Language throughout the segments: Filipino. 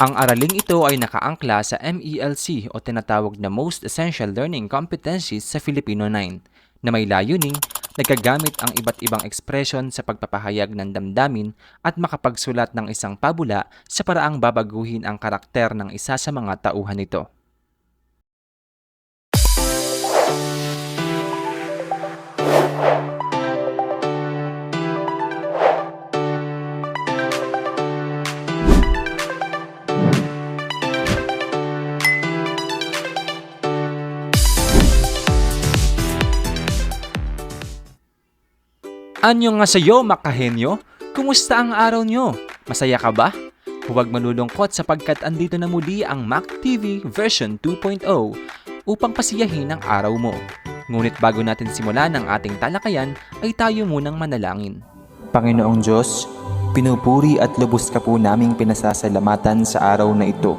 Ang araling ito ay nakaangkla sa MELC o tinatawag na Most Essential Learning Competencies sa Filipino 9 na may layuning nagagamit ang iba't ibang ekspresyon sa pagpapahayag ng damdamin at makapagsulat ng isang pabula sa paraang babaguhin ang karakter ng isa sa mga tauhan nito. Anyo nga sa'yo, makahenyo? Kumusta ang araw nyo? Masaya ka ba? Huwag malulungkot sapagkat andito na muli ang Mac TV version 2.0 upang pasiyahin ang araw mo. Ngunit bago natin simulan ang ating talakayan ay tayo munang manalangin. Panginoong Diyos, pinupuri at lubos ka po naming pinasasalamatan sa araw na ito.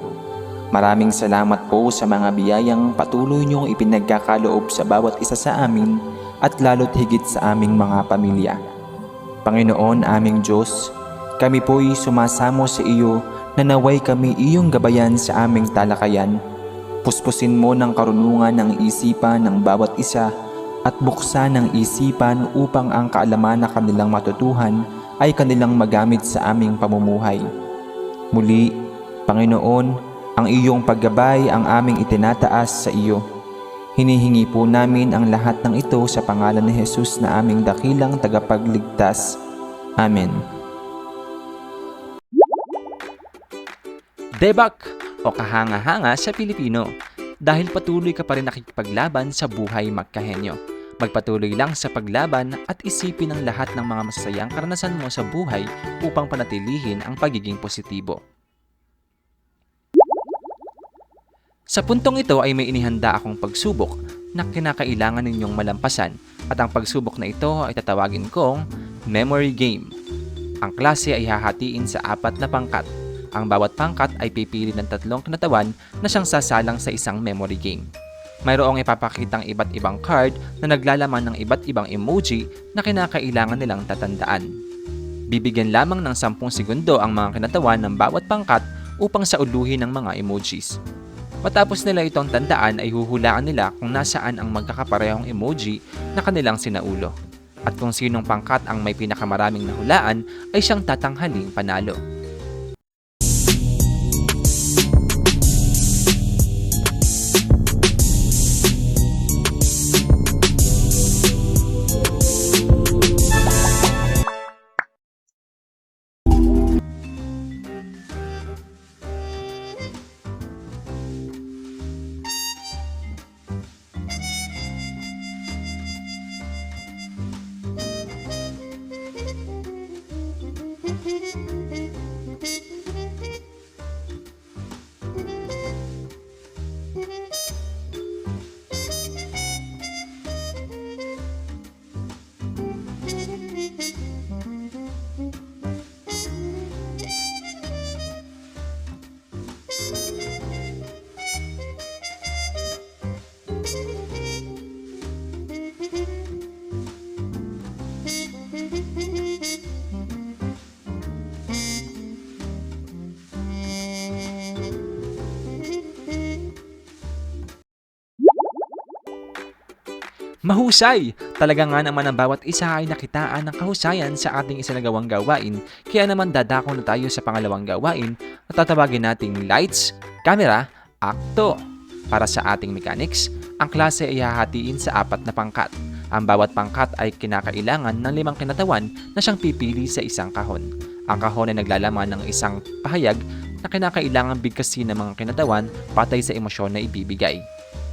Maraming salamat po sa mga biyayang patuloy niyong ipinagkakaloob sa bawat isa sa amin at lalo't higit sa aming mga pamilya. Panginoon aming Diyos, kami po'y sumasamo sa iyo na naway kami iyong gabayan sa aming talakayan. Puspusin mo ng karunungan ng isipan ng bawat isa at buksan ng isipan upang ang kaalaman na kanilang matutuhan ay kanilang magamit sa aming pamumuhay. Muli, Panginoon, ang iyong paggabay ang aming itinataas sa iyo. Hinihingi po namin ang lahat ng ito sa pangalan ni Jesus na aming dakilang tagapagligtas. Amen. Debak o kahanga-hanga sa Pilipino dahil patuloy ka pa rin nakikipaglaban sa buhay magkahenyo. Magpatuloy lang sa paglaban at isipin ang lahat ng mga masasayang karanasan mo sa buhay upang panatilihin ang pagiging positibo. Sa puntong ito ay may inihanda akong pagsubok na kinakailangan ninyong malampasan at ang pagsubok na ito ay tatawagin kong Memory Game. Ang klase ay hahatiin sa apat na pangkat ang bawat pangkat ay pipili ng tatlong kinatawan na siyang sasalang sa isang memory game. Mayroong ipapakitang iba't ibang card na naglalaman ng iba't ibang emoji na kinakailangan nilang tatandaan. Bibigyan lamang ng 10 segundo ang mga kinatawan ng bawat pangkat upang sauluhin ng mga emojis. Matapos nila itong tandaan ay huhulaan nila kung nasaan ang magkakaparehong emoji na kanilang sinaulo. At kung sinong pangkat ang may pinakamaraming nahulaan ay siyang tatanghaling panalo. Mahusay! Talaga nga naman ang bawat isa ay nakitaan ng kahusayan sa ating isinagawang gawain, kaya naman dadako na tayo sa pangalawang gawain na tatawagin nating Lights, Camera, Akto. Para sa ating mechanics, ang klase ay hahatiin sa apat na pangkat. Ang bawat pangkat ay kinakailangan ng limang kinatawan na siyang pipili sa isang kahon. Ang kahon ay naglalaman ng isang pahayag na kinakailangan bigkasin ng mga kinatawan patay sa emosyon na ibibigay.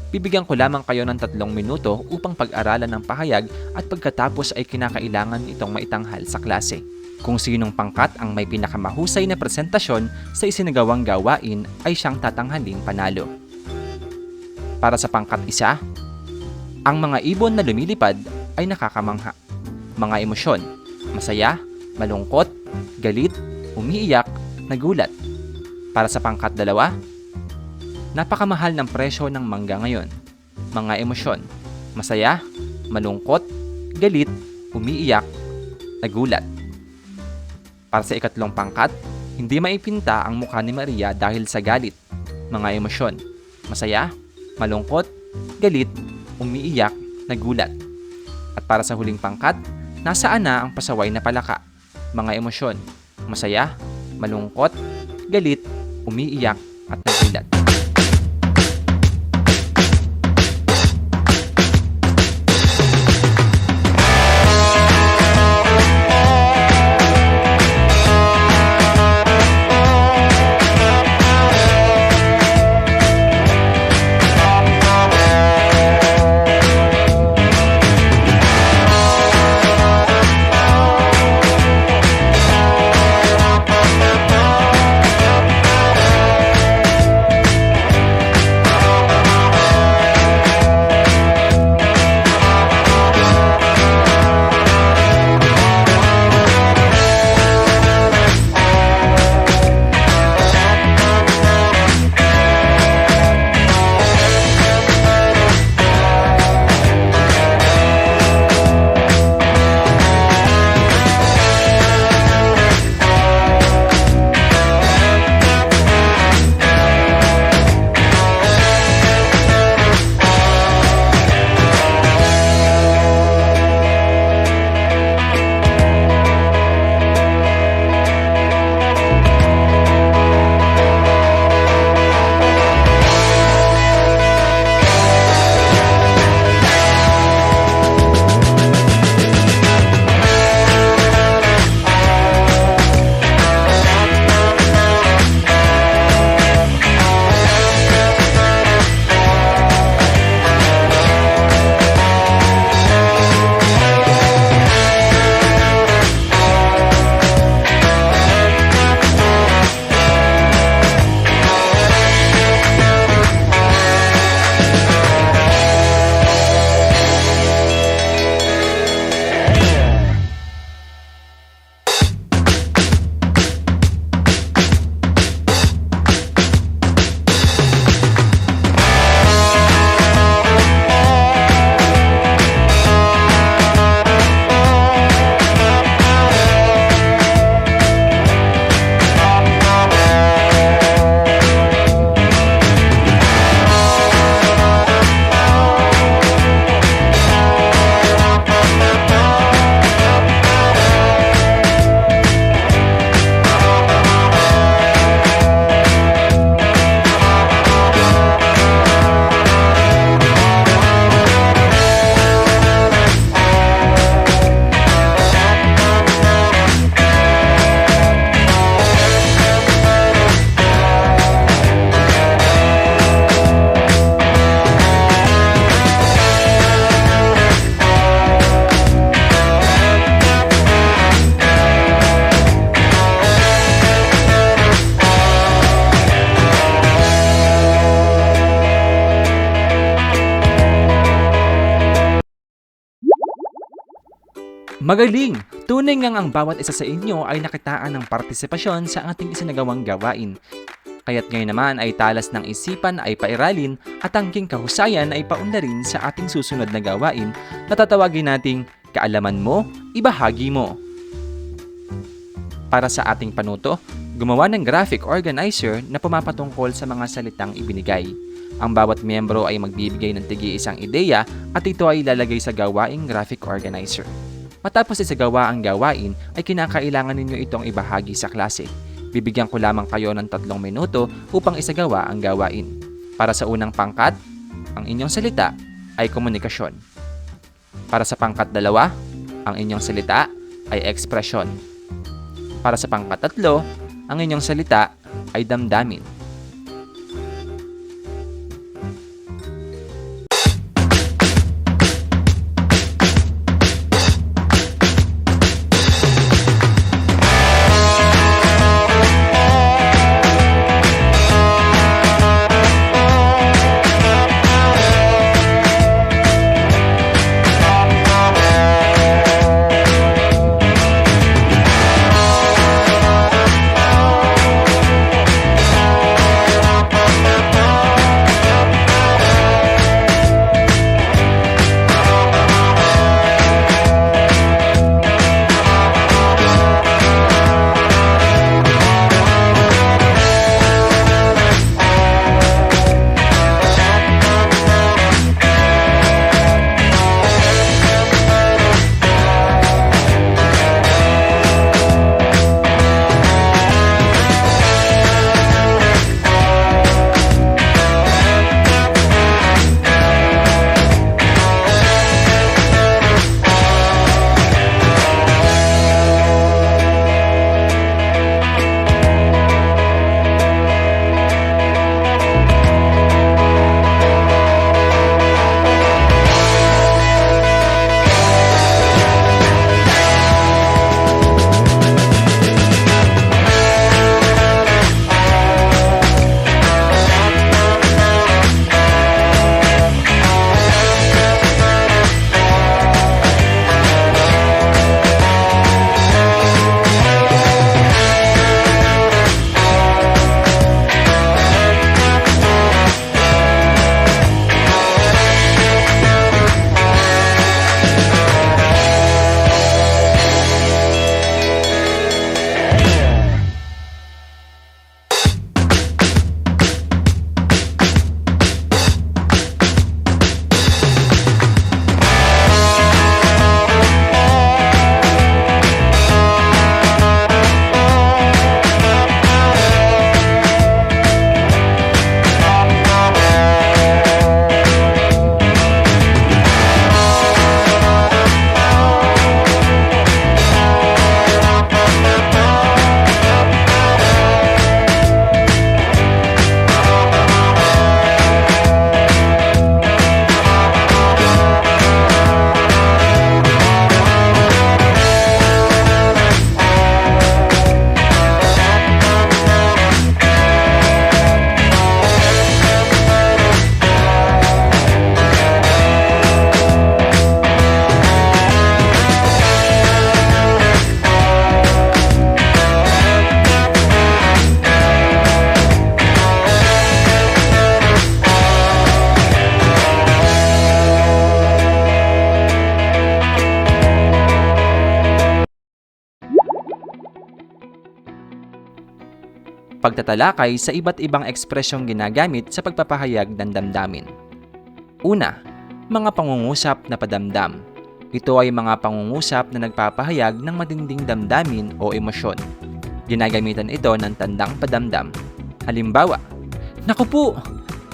Bibigyan ko lamang kayo ng tatlong minuto upang pag-aralan ng pahayag at pagkatapos ay kinakailangan itong maitanghal sa klase. Kung sinong pangkat ang may pinakamahusay na presentasyon sa isinagawang gawain ay siyang tatanghaling panalo. Para sa pangkat isa, ang mga ibon na lumilipad ay nakakamangha. Mga emosyon, masaya, malungkot, galit, umiiyak, nagulat. Para sa pangkat dalawa, Napakamahal ng presyo ng mangga ngayon. Mga emosyon, masaya, malungkot, galit, umiiyak, nagulat. Para sa ikatlong pangkat, Hindi maipinta ang mukha ni Maria dahil sa galit. Mga emosyon. Masaya, malungkot, galit, umiiyak, nagulat. At para sa huling pangkat, nasaan na ang pasaway na palaka? Mga emosyon. Masaya, malungkot, galit, umiiyak, at nagulat. Magaling! Tunay ngang ang bawat isa sa inyo ay nakitaan ng partisipasyon sa ating isinagawang gawain. Kaya't ngayon naman ay talas ng isipan ay pairalin at tangking kahusayan ay paunlarin sa ating susunod na gawain na tatawagin nating kaalaman mo, ibahagi mo. Para sa ating panuto, gumawa ng graphic organizer na pumapatungkol sa mga salitang ibinigay. Ang bawat miyembro ay magbibigay ng tigi isang ideya at ito ay ilalagay sa gawaing graphic organizer. Matapos isagawa ang gawain, ay kinakailangan ninyo itong ibahagi sa klase. Bibigyan ko lamang kayo ng tatlong minuto upang isagawa ang gawain. Para sa unang pangkat, ang inyong salita ay komunikasyon. Para sa pangkat dalawa, ang inyong salita ay ekspresyon. Para sa pangkat tatlo, ang inyong salita ay damdamin. Pagtatalakay sa iba't ibang ekspresyong ginagamit sa pagpapahayag ng damdamin. Una, mga pangungusap na padamdam. Ito ay mga pangungusap na nagpapahayag ng matinding damdamin o emosyon. Ginagamitan ito ng tandang padamdam. Halimbawa, Naku po,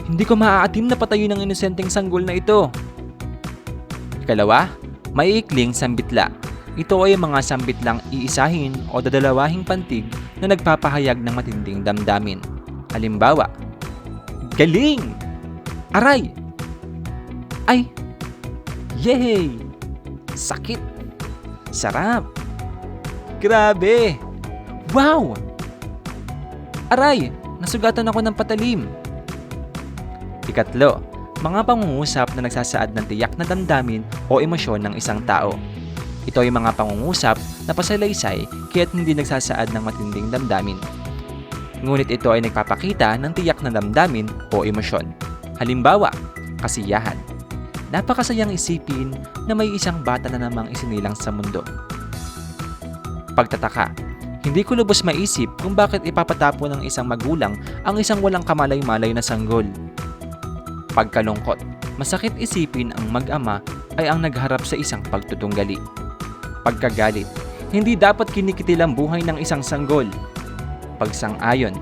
hindi ko maaatim na patayin ng inosenteng sanggol na ito. Ikalawa, maiikling sambitla. Ito ay mga sambitlang iisahin o dadalawahing pantig na nagpapahayag ng matinding damdamin. Halimbawa, Galing! Aray! Ay! Yay! Sakit! Sarap! Grabe! Wow! Aray! Nasugatan ako ng patalim. Ikatlo, mga pangungusap na nagsasaad ng tiyak na damdamin o emosyon ng isang tao. Ito ay mga pangungusap na pasalaysay kaya't hindi nagsasaad ng matinding damdamin. Ngunit ito ay nagpapakita ng tiyak na damdamin o emosyon. Halimbawa, kasiyahan. Napakasayang isipin na may isang bata na namang isinilang sa mundo. Pagtataka. Hindi ko lubos maisip kung bakit ipapatapo ng isang magulang ang isang walang kamalay-malay na sanggol. Pagkalungkot. Masakit isipin ang mag-ama ay ang nagharap sa isang pagtutunggali. Pagkagalit. Hindi dapat kinikitil ang buhay ng isang sanggol. Pagsang-ayon.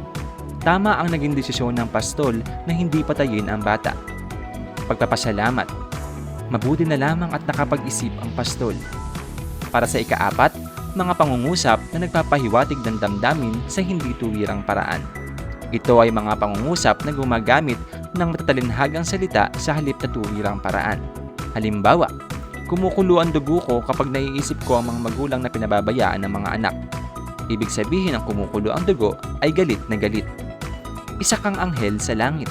Tama ang naging desisyon ng pastol na hindi patayin ang bata. Pagpapasalamat. Mabuti na lamang at nakapag-isip ang pastol. Para sa ikaapat, mga pangungusap na nagpapahiwatig ng damdamin sa hindi tuwirang paraan. Ito ay mga pangungusap na gumagamit ng matatalinhagang salita sa halip na tuwirang paraan. Halimbawa, kumukulo ang dugo ko kapag naiisip ko ang mga magulang na pinababayaan ng mga anak. Ibig sabihin ng kumukulo ang dugo ay galit na galit. Isa kang anghel sa langit.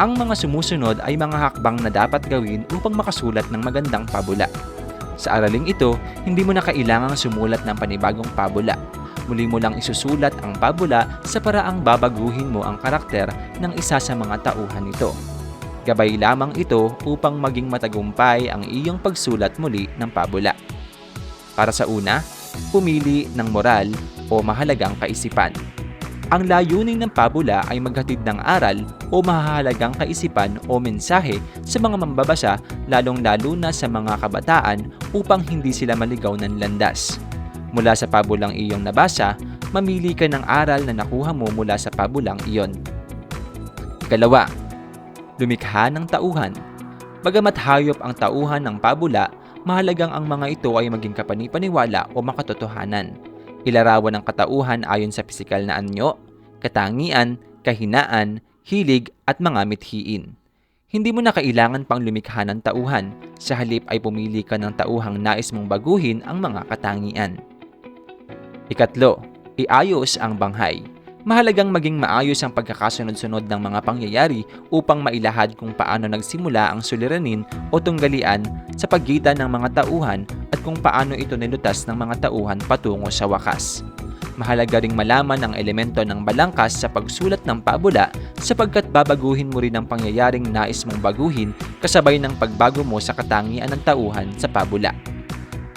Ang mga sumusunod ay mga hakbang na dapat gawin upang makasulat ng magandang pabula. Sa araling ito, hindi mo na kailangang sumulat ng panibagong pabula. Muli mo lang isusulat ang pabula sa paraang babaguhin mo ang karakter ng isa sa mga tauhan nito. Gabay lamang ito upang maging matagumpay ang iyong pagsulat muli ng pabula. Para sa una, pumili ng moral o mahalagang kaisipan. Ang layunin ng pabula ay maghatid ng aral o mahahalagang kaisipan o mensahe sa mga mambabasa lalong-lalo na sa mga kabataan upang hindi sila maligaw ng landas. Mula sa pabulang iyong nabasa, mamili ka ng aral na nakuha mo mula sa pabulang iyon. Ikalawa, lumikha ng tauhan. Bagamat hayop ang tauhan ng pabula, mahalagang ang mga ito ay maging kapanipaniwala o makatotohanan. Ilarawan ng katauhan ayon sa pisikal na anyo, katangian, kahinaan, hilig at mga mithiin. Hindi mo na kailangan pang lumikha ng tauhan, sa halip ay pumili ka ng tauhang nais mong baguhin ang mga katangian. Ikatlo, iayos ang banghay. Mahalagang maging maayos ang pagkakasunod-sunod ng mga pangyayari upang mailahad kung paano nagsimula ang suliranin o tunggalian sa pagitan ng mga tauhan at kung paano ito nilutas ng mga tauhan patungo sa wakas. Mahalaga ring malaman ang elemento ng balangkas sa pagsulat ng pabula sapagkat babaguhin mo rin ang pangyayaring nais mong baguhin kasabay ng pagbago mo sa katangian ng tauhan sa pabula.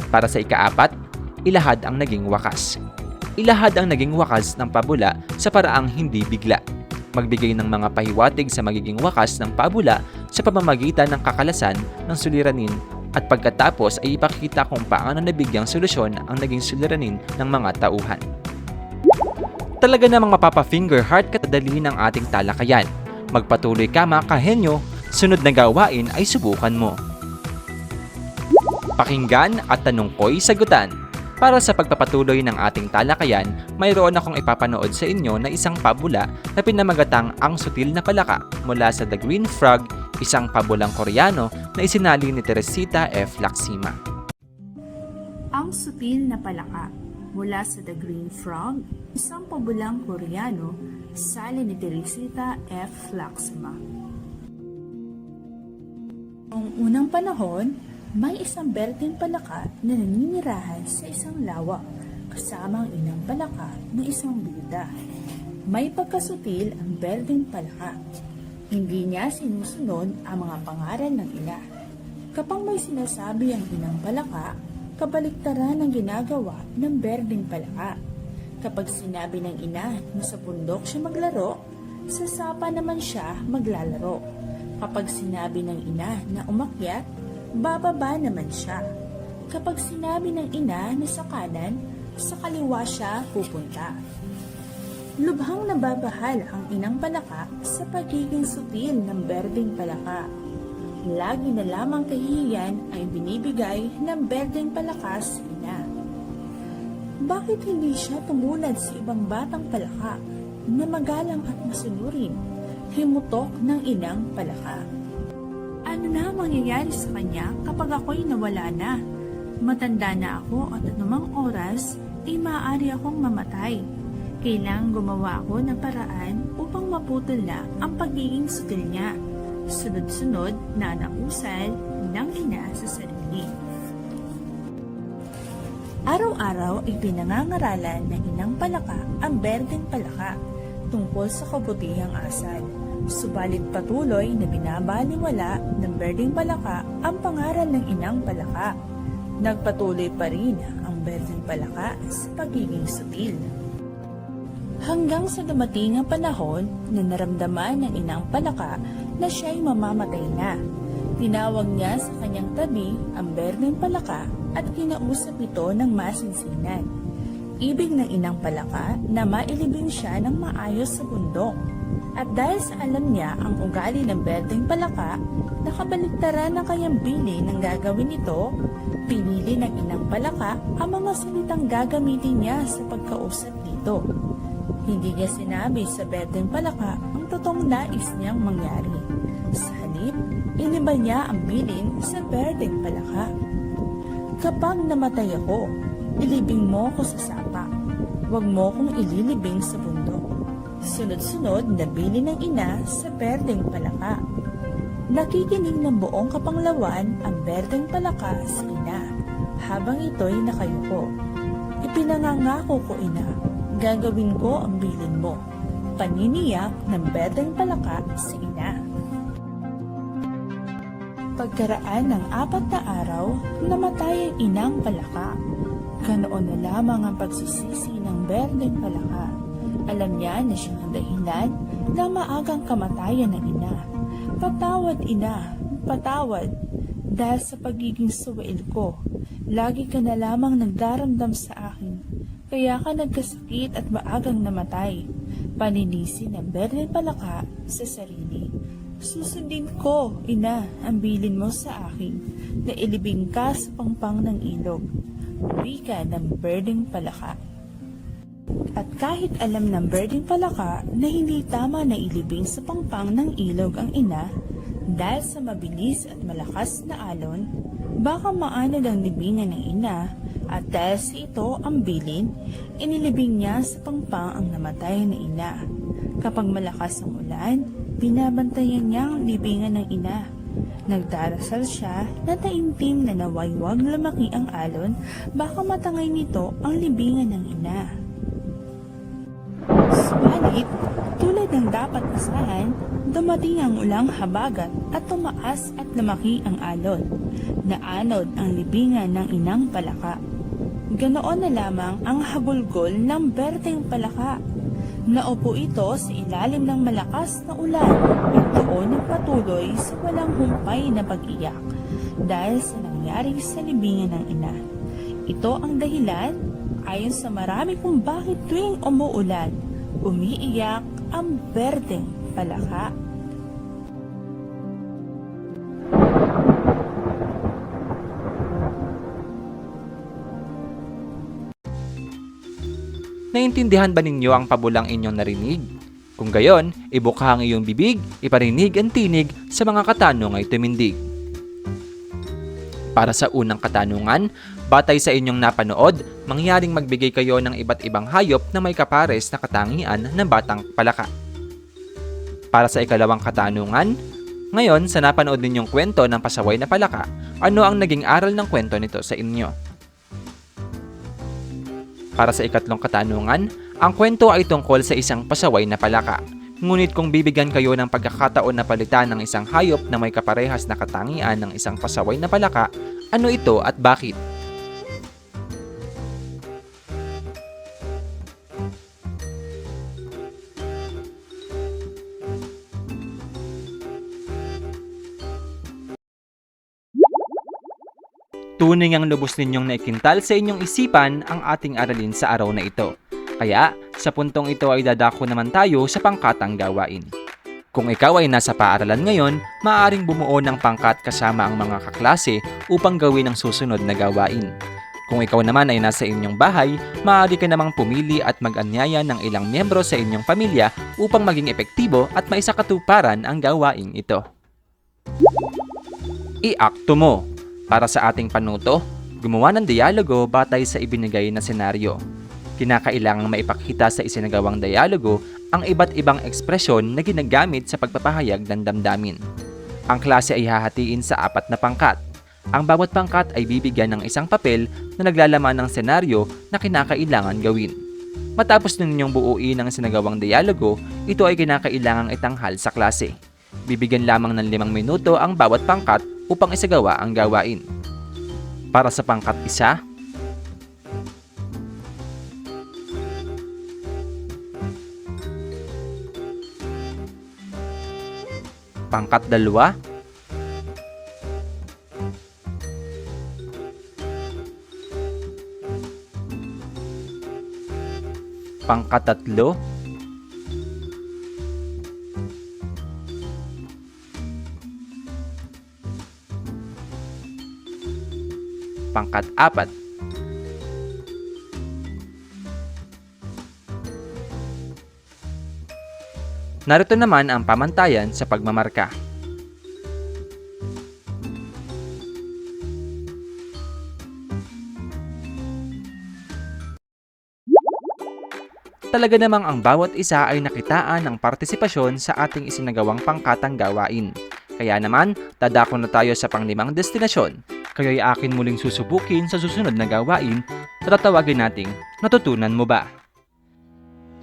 Para sa ikaapat, ilahad ang naging wakas. Ilahad ang naging wakas ng pabula sa paraang hindi bigla. Magbigay ng mga pahiwatig sa magiging wakas ng pabula sa pamamagitan ng kakalasan ng suliranin at pagkatapos ay ipakita kung paano nabigyang solusyon ang naging suliranin ng mga tauhan. Talaga namang mapapa-finger heart katadali ng ating talakayan. Magpatuloy ka mga kahenyo, sunod na gawain ay subukan mo. Pakinggan at tanong ko'y sagutan. Para sa pagpapatuloy ng ating talakayan, mayroon akong ipapanood sa inyo na isang pabula na pinamagatang Ang Sutil na Palaka mula sa The Green Frog, isang pabulang koreano na isinali ni Teresita F. Laksima. Ang sutil na palaka mula sa The Green Frog, isang pabulang koreano, sali ni Teresita F. Laxma. Noong unang panahon, may isang berdeng palaka na naninirahan sa isang lawa kasama ang inang palaka ng isang bida. May pagkasutil ang berdeng palaka. Hindi niya sinusunod ang mga pangaral ng ina. Kapag may sinasabi ang inang palaka, kabaliktaran ang ginagawa ng berdeng palaka. Kapag sinabi ng ina na sa bundok siya maglaro, sa sapa naman siya maglalaro. Kapag sinabi ng ina na umakyat, bababa naman siya. Kapag sinabi ng ina na sa kanan, sa kaliwa siya pupunta. Lubhang nababahal ang inang palaka sa pagiging sutil ng berdeng palaka. Lagi na lamang kahihiyan ay binibigay ng berdeng palaka sa ina. Bakit hindi siya tumulad sa ibang batang palaka na magalang at masunurin, himutok ng inang palaka? Ano na ang mangyayari sa kanya kapag ako'y nawala na? Matanda na ako at anumang oras ay maaari akong mamatay. Kailangang gumawa ako ng paraan upang maputol na ang pagiging sutil niya. Sunod-sunod na nausal ng ina sa sarili. Araw-araw ay pinangangaralan ng inang palaka ang berdeng palaka tungkol sa kabutihang asal. Subalit patuloy na binabaliwala ng berdeng palaka ang pangaral ng inang palaka. Nagpatuloy pa rin ang berdeng palaka sa pagiging sutil. Hanggang sa dumating ang panahon na naramdaman ng inang palaka na siya'y mamamatay na. Tinawag niya sa kanyang tabi ang berdeng palaka at kinausap ito ng masinsinan. Ibig ng inang palaka na mailibing siya ng maayos sa bundok. At dahil sa alam niya ang ugali ng berdeng palaka, nakabaligtaran ng kanyang bili ng gagawin ito, pinili ng inang palaka ang mga salitang gagamitin niya sa pagkausap dito. Hindi niya sinabi sa berdeng palaka ang totoong nais niyang mangyari. Sa halip, iniba niya ang bilin sa berdeng palaka. Kapag namatay ako, ilibing mo ko sa sapa. Huwag mo kong ililibing sa bundok. Sunod-sunod na bili ng ina sa berdeng palaka. Nakikinig ng buong kapanglawan ang berdeng palaka sa ina habang ito'y nakayuko. Ipinangangako ko ina, gagawin ko ang bilin mo. Paniniyak ng berdeng palaka sa ina. Pagkaraan ng apat na araw, namatay ang inang palaka. Ganoon na lamang ang pagsisisi ng berdeng palaka. Alam niya na siyang ang dahilan ng maagang kamatayan ng ina. Patawad ina, patawad, dahil sa pagiging suwail ko. Lagi ka na lamang nagdaramdam sa akin, kaya ka nagkasakit at maagang namatay. Paninisi ng berdeng palaka sa sarili. Susundin ko, ina, ang bilin mo sa akin na ilibing ka sa pangpang ng ilog. Wika ng birding palaka. At kahit alam ng birding palaka na hindi tama na ilibing sa pangpang ng ilog ang ina, dahil sa mabilis at malakas na alon, baka maanod ang libingan ng ina at dahil sa ito ang bilin, inilibing niya sa pangpang ang namatay na ina. Kapag malakas ang ulan, binabantayan niya ang libingan ng ina. Nagdarasal siya na taimtim na nawaywag lumaki ang alon, baka matangay nito ang libingan ng ina. Subalit, tulad ng dapat asahan, dumating ang ulang habagat at tumaas at lumaki ang alon. Naanod ang libingan ng inang palaka. Ganoon na lamang ang hagulgol ng berteng palaka. Naupo ito sa ilalim ng malakas na ulan at doon nagpatuloy sa walang humpay na pag-iyak dahil sa nangyari sa libingan ng ina. Ito ang dahilan ayon sa marami kung bakit tuwing umuulan, umiiyak ang berdeng palaka. Naintindihan ba ninyo ang pabulang inyong narinig? Kung gayon, ibuka ang iyong bibig, iparinig ang tinig sa mga katanong ay tumindig. Para sa unang katanungan, batay sa inyong napanood, mangyaring magbigay kayo ng iba't ibang hayop na may kapares na katangian ng batang palaka. Para sa ikalawang katanungan, ngayon sa napanood ninyong kwento ng pasaway na palaka, ano ang naging aral ng kwento nito sa inyo? Para sa ikatlong katanungan, ang kwento ay tungkol sa isang pasaway na palaka. Ngunit kung bibigyan kayo ng pagkakataon na palitan ng isang hayop na may kaparehas na katangian ng isang pasaway na palaka, ano ito at bakit? Tunay ang lubos ninyong naikintal sa inyong isipan ang ating aralin sa araw na ito. Kaya, sa puntong ito ay dadako naman tayo sa pangkatang gawain. Kung ikaw ay nasa paaralan ngayon, maaaring bumuo ng pangkat kasama ang mga kaklase upang gawin ang susunod na gawain. Kung ikaw naman ay nasa inyong bahay, maaari ka namang pumili at mag-anyaya ng ilang miyembro sa inyong pamilya upang maging epektibo at maisakatuparan ang gawaing ito. I-akto mo. Para sa ating panuto, gumawa ng dialogo batay sa ibinigay na senaryo. Kinakailangang maipakita sa isinagawang dialogo ang iba't ibang ekspresyon na ginagamit sa pagpapahayag ng damdamin. Ang klase ay hahatiin sa apat na pangkat. Ang bawat pangkat ay bibigyan ng isang papel na naglalaman ng senaryo na kinakailangan gawin. Matapos ninyong buuin ang sinagawang dialogo, ito ay kinakailangang itanghal sa klase. Bibigyan lamang ng limang minuto ang bawat pangkat upang isagawa ang gawain. Para sa pangkat isa, pangkat dalawa, pangkat tatlo, pangkat apat, Narito naman ang pamantayan sa pagmamarka. Talaga namang ang bawat isa ay nakitaan ng partisipasyon sa ating isinagawang pangkatang gawain. Kaya naman, dadako na tayo sa panglimang destinasyon. Kayo'y akin muling susubukin sa susunod na gawain na tatawagin nating natutunan mo ba?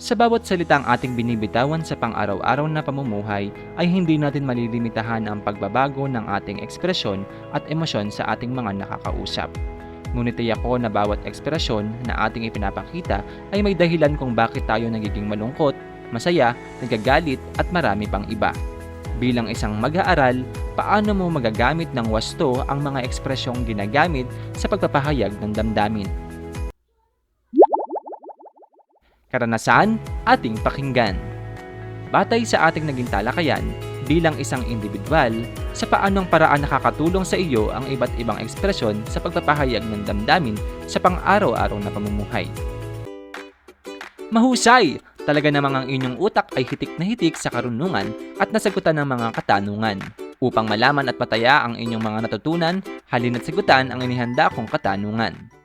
Sa bawat salitang ating binibitawan sa pang-araw-araw na pamumuhay ay hindi natin malilimitahan ang pagbabago ng ating ekspresyon at emosyon sa ating mga nakakausap. Ngunit tiyak ko na bawat ekspresyon na ating ipinapakita ay may dahilan kung bakit tayo nagiging malungkot, masaya, nagagalit at marami pang iba. Bilang isang mag-aaral, paano mo magagamit ng wasto ang mga ekspresyong ginagamit sa pagpapahayag ng damdamin? karanasan, ating pakinggan. Batay sa ating naging talakayan, bilang isang individual, sa paanong paraan nakakatulong sa iyo ang iba't ibang ekspresyon sa pagpapahayag ng damdamin sa pang-araw-araw na pamumuhay. Mahusay! Talaga namang ang inyong utak ay hitik na hitik sa karunungan at nasagutan ng mga katanungan. Upang malaman at pataya ang inyong mga natutunan, halina't sagutan ang inihanda kong katanungan.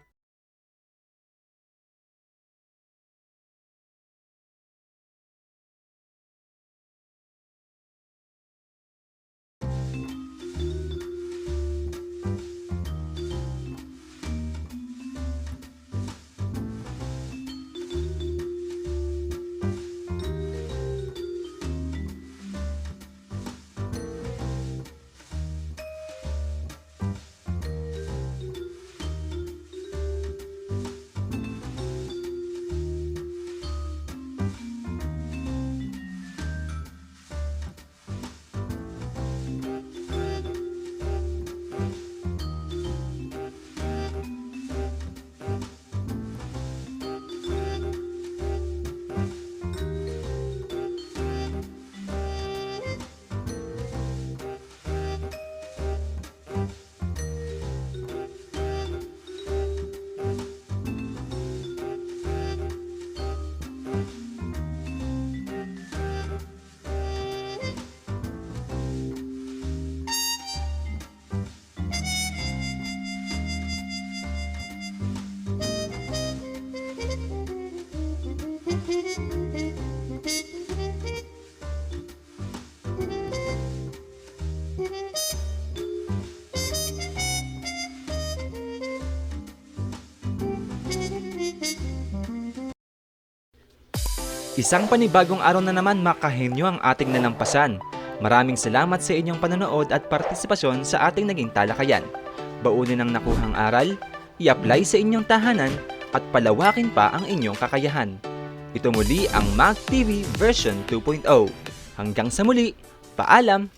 Isang panibagong araw na naman makahenyo ang ating nanampasan. Maraming salamat sa inyong panonood at partisipasyon sa ating naging talakayan. Baunin ang nakuhang aral, i-apply sa inyong tahanan, at palawakin pa ang inyong kakayahan. Ito muli ang Mag TV version 2.0. Hanggang sa muli, paalam!